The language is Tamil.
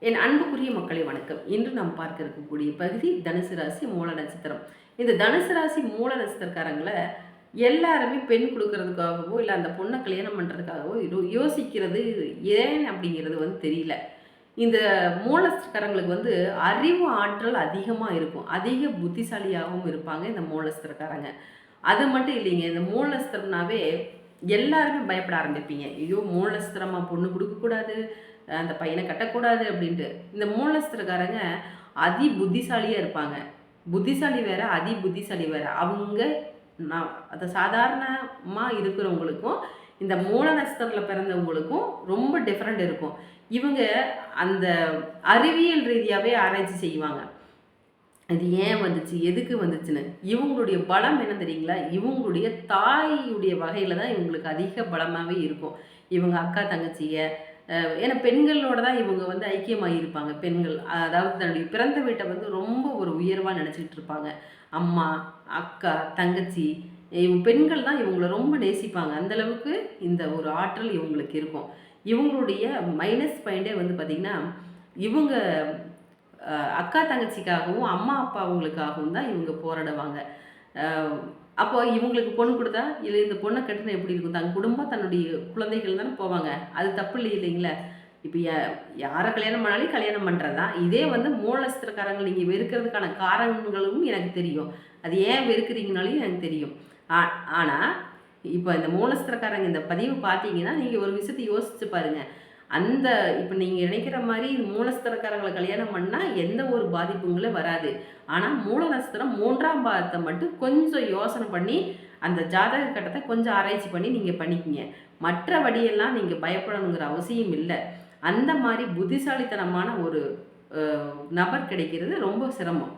என் அன்புக்குரிய மக்களை வணக்கம். இன்று நாம் பார்க்க இருக்கக்கூடிய பகுதி தனுசு ராசி மூல நட்சத்திரம். இந்த தனுசு ராசி மூல நட்சத்திரக்காரங்களை எல்லாருமே பெண் கொடுக்கறதுக்காகவோ இல்லை அந்த பொண்ணை கல்யாணம் பண்ணுறதுக்காகவோ யோ- யோசிக்கிறது ஏன் அப்படிங்கிறது வந்து தெரியல. இந்த மூல வந்து அறிவு ஆற்றல் அதிகமாக இருக்கும். அதிக புத்திசாலியாகவும் இருப்பாங்க இந்த மூலஸ்தரக்காரங்க அது மட்டும் இல்லைங்க இந்த மூல எல்லாருமே பயப்பட ஆரம்பிப்பீங்க. ஐயோ மூல பொண்ணு கொடுக்கக்கூடாது அந்த பையனை கட்டக்கூடாது அப்படின்ட்டு. இந்த மூல அதி புத்திசாலியாக இருப்பாங்க. புத்திசாலி வேற அதி புத்திசாலி வேற. அவங்க நான் அதை சாதாரணமாக இருக்கிறவங்களுக்கும் இந்த மூல நட்சத்திரத்தில் பிறந்தவங்களுக்கும் ரொம்ப டிஃப்ரெண்ட் இருக்கும். இவங்க அந்த அறிவியல் ரீதியாகவே ஆராய்ச்சி செய்வாங்க. இது ஏன் வந்துச்சு? எதுக்கு வந்துச்சுன்னு? இவங்களுடைய பலம் என்ன தெரியுங்களா? இவங்களுடைய தாயுடைய வகையில் தான் இவங்களுக்கு அதிக பலமாகவே இருக்கும். இவங்க அக்கா தங்கச்சியை ஏன்னா பெண்களோட தான் இவங்க வந்து ஐக்கியமாக இருப்பாங்க பெண்கள். அதாவது தன்னுடைய பிறந்த வீட்டை வந்து ரொம்ப ஒரு உயர்வாக நினச்சிக்கிட்டு இருப்பாங்க. அம்மா அக்கா தங்கச்சி இவங்க பெண்கள் தான் இவங்களை ரொம்ப நேசிப்பாங்க. அந்தளவுக்கு இந்த ஒரு ஆற்றல் இவங்களுக்கு இருக்கும். இவங்களுடைய மைனஸ் பாயிண்டே வந்து பார்த்திங்கன்னா இவங்க அக்கா தங்கச்சிக்காகவும் அம்மா அப்பா அவங்களுக்காகவும் தான் இவங்க போராடுவாங்க. அப்போ இவங்களுக்கு பொண்ணு கொடுத்தா இல்லை இந்த பொண்ணை கட்டினா எப்படி இருக்கும்? தன் குடும்பம் தன்னுடைய குழந்தைகள் தானே போவாங்க. அது தப்பு இல்லை இல்லைங்களா? இப்போ யாரை கல்யாணம் பண்ணாலும் கல்யாணம் பண்ணுறது தான் இதே வந்து மூலஸ்திரக்காரங்க நீங்கள் வெறுக்கிறதுக்கான காரணங்களும் எனக்கு தெரியும். அது ஏன் வெறுக்கிறீங்கனாலையும் எனக்கு தெரியும். ஆ- ஆனால் இப்போ இந்த மூலஸ்திரக்காரங்க இந்த பதிவு பார்த்தீங்கன்னா நீங்கள் ஒரு விஷயத்தை யோசிச்சு பாருங்கள் அந்த இப்போ நீங்கள் நினைக்கிற மாதிரி மூலஸ்திரக்காரங்களை கல்யாணம் பண்ணால் எந்த ஒரு பாதிப்புங்களும் வராது. ஆனால் மூல மூன்றாம் பாதத்தை மட்டும் கொஞ்சம் யோசனை பண்ணி அந்த ஜாதக கட்டத்தை கொஞ்சம் ஆராய்ச்சி பண்ணி நீங்கள் பண்ணிக்கிங்க. மற்றபடியெல்லாம் நீங்கள் பயப்படணுங்கிற அவசியம் இல்லை. அந்த மாதிரி புத்திசாலித்தனமான ஒரு நபர் கிடைக்கிறது ரொம்ப சிரமம்.